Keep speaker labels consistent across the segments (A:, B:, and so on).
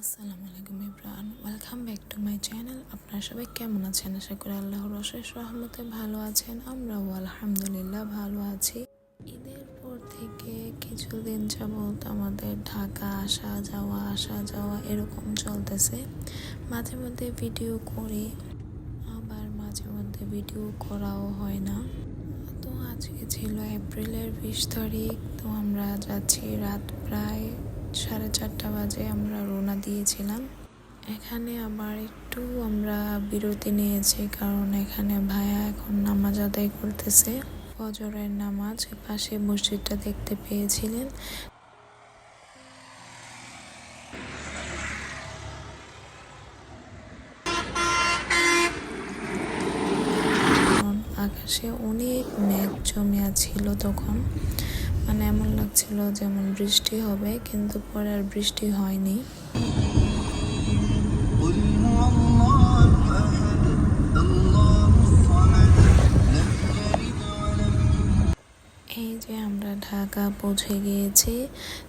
A: আসসালামু আলাইকুম Ibran welcome back to my channel আপনারা সবাই কেমন আছেন? আশা করি আল্লাহর অশেষ রহমতে ভালো আছেন। আমরাও আলহামদুলিল্লাহ ভালো আছি। ঈদের পর থেকে কিছুদিন যাবৎ আমাদের ঢাকা আসা যাওয়া আসা যাওয়া এরকম চলতেছে। মাঝে মধ্যে ভিডিও করি, আবার মাঝে মধ্যে ভিডিও করাও হয় না। তো আজকে ছিল এপ্রিলের বিশ তারিখ, তো আমরা যাচ্ছি রাত প্রায় সাড়ে চারটা বাজে আমরা রওনা দিয়েছিলাম। এখানে আবার একটু আমরা বিরতি নিয়েছি, কারণ এখানে ভাইয়া এখন নামাজ আদায় করতেছে। ফজরের নামাজ পাশে মসজিদটা দেখতে পেয়েছিলেন। আকাশে অনেক মেঘ জমিয়া ছিল তখন। মানে এমন লাগছিল যেমন বৃষ্টি হবে, কিন্তু পরে আর বৃষ্টি হয়নি। এই যে আমরা ঢাকা পৌঁছে গিয়েছি,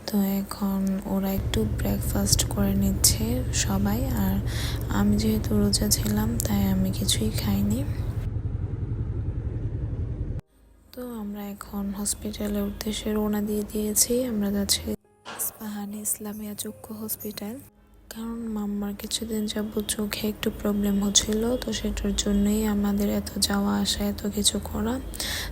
A: তো এখন ওরা একটু ব্রেকফাস্ট করে নিচ্ছে সবাই, আর আমি যেহেতু রোজা ছিলাম, তাই আমি কিছুই খাইনি। এখন হসপিটালের উদ্দেশ্যে রওনা দিয়ে দিয়েছি। আমরা যাচ্ছি ইস্পাহানি ইসলামিয়া চক্ষু হসপিটাল কারণ মাম্মার কিছুদিন যাবত চোখে একটু প্রবলেম হচ্ছিল, তো সেটার জন্যই আমাদের এত যাওয়া আসা, এত কিছু করা।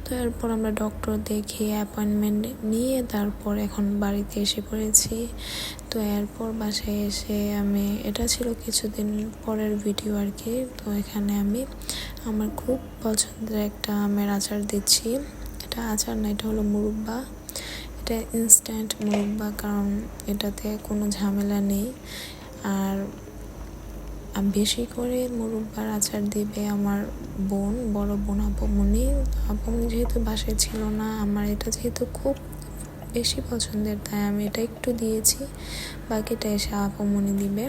A: তো এরপর আমরা ডক্টর দেখিয়ে অ্যাপয়েন্টমেন্ট নিয়ে তারপর এখন বাড়িতে এসে পড়েছি। তো এরপর বাসায় এসে আমি, এটা ছিল কিছুদিন পরের ভিডিও আর কি। তো এখানে আমি আমার খুব পছন্দের একটা আমের আচার দিচ্ছি। এটা আচার না, এটা হলো মুরব্বা। এটা ইনস্ট্যান্ট মুরব্বা কারণ এটাতে কোনো ঝামেলা নেই। আর বেশি করে মুরব্বার আচার দিবে আমার বোন, বড় বোন আপমনি আপমনি যেহেতু বাসায় ছিল না, আমার এটা যেহেতু খুব বেশি পছন্দের, তাই আমি এটা একটু দিয়েছি। বাকিটা এসে আপমনি দিবে।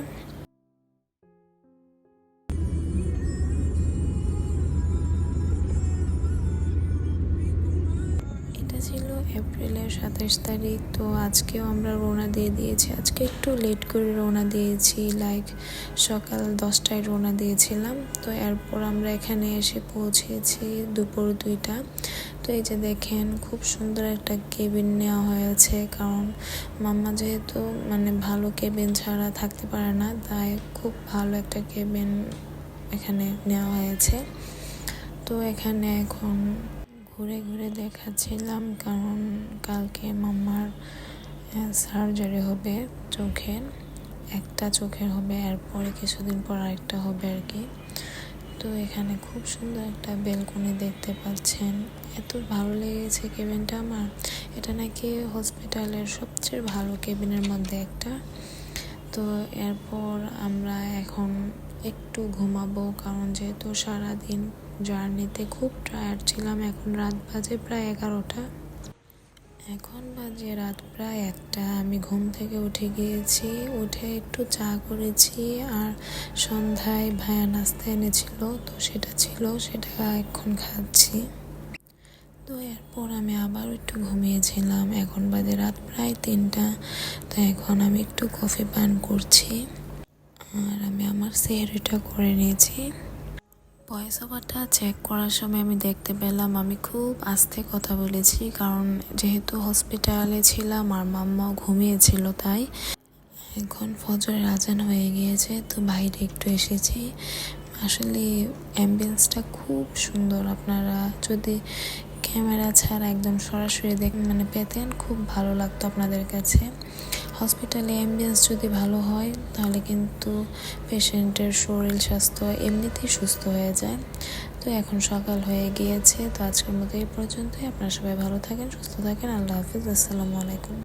A: ছিল এপ্রিলের সাতাশ তারিখ, তো আজকেও আমরা রওনা দিয়ে দিয়েছি। আজকে একটু লেট করে রওনা দিয়েছি লাইক সকাল দশটায় রওনা দিয়েছিলাম। তো এরপর আমরা এখানে এসে পৌঁছেছি দুপুর দুইটা। তো এই যে দেখেন, খুব সুন্দর একটা কেবিন নেওয়া হয়েছে, কারণ মাম্মা যেহেতু মানে ভালো কেবিন ছাড়া থাকতে পারে না, তাই খুব ভালো একটা কেবিন এখানে নেওয়া হয়েছে। তো এখানে এখন ঘুরে ঘুরে দেখাচ্ছিলাম, কারণ কালকে মাম্মার সার্জারি হবে চোখের, একটা চোখের হবে, এরপরে কিছুদিন পর আরেকটা হবে আর কি। তো এখানে খুব সুন্দর একটা বেলকনি দেখতে পাচ্ছেন। এত ভালো লেগেছে কেবিনটা আমার। এটা নাকি হসপিটালের সবচেয়ে ভালো কেবিনের মধ্যে একটা। তো এরপর আমরা এখন একটু ঘুমাবো, কারণ যেহেতু সারাদিন জার্নিতে খুব টায়ার্ড ছিলাম, এখন রাত বাজে প্রায় এগারোটা। এখন বাজে রাত প্রায় একটা। আমি ঘুম থেকে উঠে গিয়েছি, উঠে একটু চা করেছি, আর সন্ধ্যায় ভায়া নাস্তা এনেছিল, তো সেটা ছিল, সেটা এখন খাচ্ছি। তো এরপর আমি আবার একটু ঘুমিয়েছিলাম। এখন বাজে রাত প্রায় তিনটা, তো এখন আমি একটু কফি পান করছি। আর আমি আমার সেহরিটা করে নিয়েছি। ভয়েস ওভারটা চেক করার সময় আমি দেখতে পেলাম, আমি খুব আস্তে কথা বলেছি। কারণ যেহেতু হসপিটালে ছিলাম, আর মাম্মাও ঘুমিয়েছিল, তাই এখন ফজরের আজান হয়ে গিয়েছে, তো বাইরে একটু এসেছি। আসলে অ্যাম্বিয়েন্সটা খুব সুন্দর। আপনারা যদি ক্যামেরা ছাড়া একদম সরাসরি দেখ মানে পেতেন, খুব ভালো লাগতো আপনাদের কাছে। হসপিটালে অ্যাম্বুলেন্স যদি ভালো হয়, তাহলে কিন্তু পেশেন্টের শরীর স্বাস্থ্য এমনিতেই সুস্থ হয়ে যায়। তো এখন সকাল হয়ে গিয়েছে, তো আজকের মতো এই পর্যন্তই। আপনারা সবাই ভালো থাকেন, সুস্থ থাকেন। আল্লাহ হাফিজ, আসসালামু আলাইকুম।